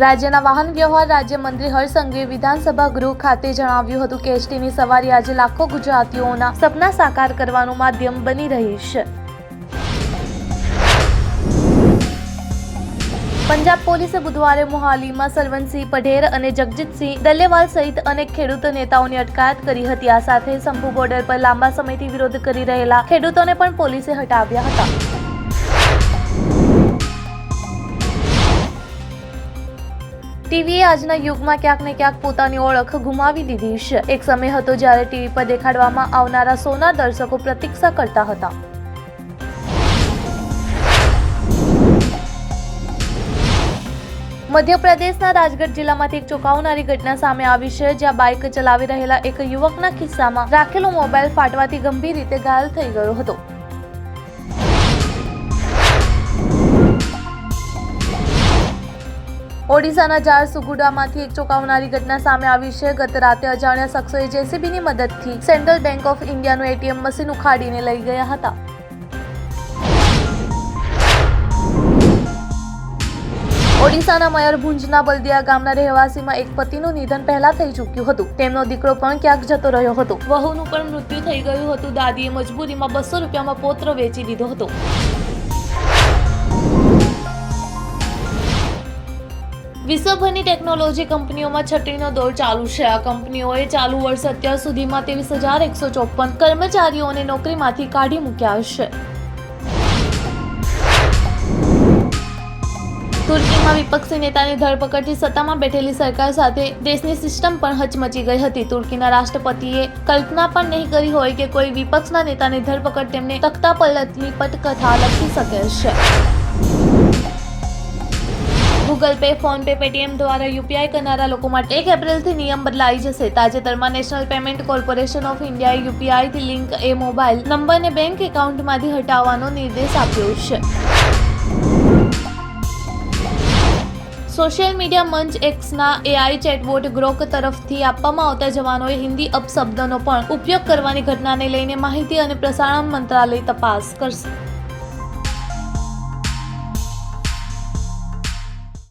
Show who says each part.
Speaker 1: રાજ્યના વાહન વ્યવહાર રાજ્યમંત્રી હરસંઘે વિધાનસભા ગૃહ ખાતે જણાવ્યું હતું કે એસટીની સવારી આજે લાખો ગુજરાતીઓના સપના સાકાર કરવાનું માધ્યમ બની રહી છે. પંજાબ પોલીસે બુધવારે મોહાલીમાં સરવનસિંહ પઢેર અને જગજીતસિંહ દલેવાલ સહિત અનેક ખેડૂત નેતાઓની અટકાયત કરી હતી. આ સાથે શંભુ બોર્ડર પર લાંબા સમયથી વિરોધ કરી રહેલા ખેડૂતોને પણ પોલીસે હટાવ્યા હતા. ટીવીએ આજના યુગમાં ક્યાંક ને ક્યાંક પોતાની ઓળખ ગુમાવી દીધી છે. એક સમય હતો જ્યારે ટીવી પર દેખાડવામાં આવનારા સોના દર્શકો પ્રતીક્ષા કરતા હતા. મધ્યપ્રદેશના રાજગઢ જિલ્લામાંથી એક ચોંકાવનારી ઘટના સામે આવી છે, જ્યાં બાઇક ચલાવી રહેલા એક યુવકના ખિસ્સામાં રાખેલો મોબાઈલ ફાટવાથી ગંભીર રીતે ઘાયલ થઈ ગયો હતો. ઓડિશાના ઝારસુગુડામાંથી એક ચોંકાવનારી ઘટના સામે આવી છે. ગત રાતે અજાણ્યા શખ્સોએ જેસીબીની મદદથી સેન્ટ્રલ બેંક ઓફ ઇન્ડિયાનું એટીએમ મશીન ઉખાડીને લઈ ગયા હતા. ઓડિશાના મયરભુંજના બલદિયા ગામના રહેવાસીમાં એક પતિનું નિધન પહેલા થઈ ચૂક્યું હતું. તેમનો દીકરો પણ ક્યાંક જતો રહ્યો હતો. વહુનું પણ મૃત્યુ થઈ ગયું હતું. દાદીએ મજબૂરીમાં બસો રૂપિયામાં પોત્ર વેચી દીધો હતો. વિશ્વભરની ટેકનોલોજી કંપનીઓમાં છટણીનો દોર ચાલુ છે. આ કંપનીઓએ ચાલુ વર્ષ અત્યાર સુધીમાં ત્રેવીસ હજાર એકસો ચોપન કર્મચારીઓને નોકરીમાંથી કાઢી મૂક્યા છે. તુર્કીમાં વિપક્ષી નેતાની ધરપકડથી સત્તામાં બેઠેલી સરકાર સાથે દેશની સિસ્ટમ પણ હચમચી ગઈ હતી. તુર્કીના રાષ્ટ્રપતિએ કલ્પના પણ નહીં કરી હોય કે કોઈ વિપક્ષના નેતાની ધરપકડ તેમને તખ્તા પલટની પટકથા લખી શકે છે. Google Pay, PhonePe, Paytm દ્વારા યુપીઆઈ કરનારા લોકો માટે એક એપ્રિલથી નિયમ બદલાઈ જશે. તાજેતરમાં નેશનલ પેમેન્ટ કોર્પોરેશન ઓફ ઇન્ડિયાએ યુપીઆઈથી લિંક એ મોબાઈલ નંબરને બેંક એકાઉન્ટમાંથી હટાવવાનો નિર્દેશ આપ્યો છે. સોશિયલ મીડિયા મંચ એક્સના એઆઈ ચેટબોટ ગ્રોક તરફથી આપવામાં આવતા જવાનોએ હિન્દી અપશબ્દનો પણ ઉપયોગ કરવાની ઘટનાને લઈને માહિતી અને પ્રસારણ મંત્રાલય તપાસ કરશે.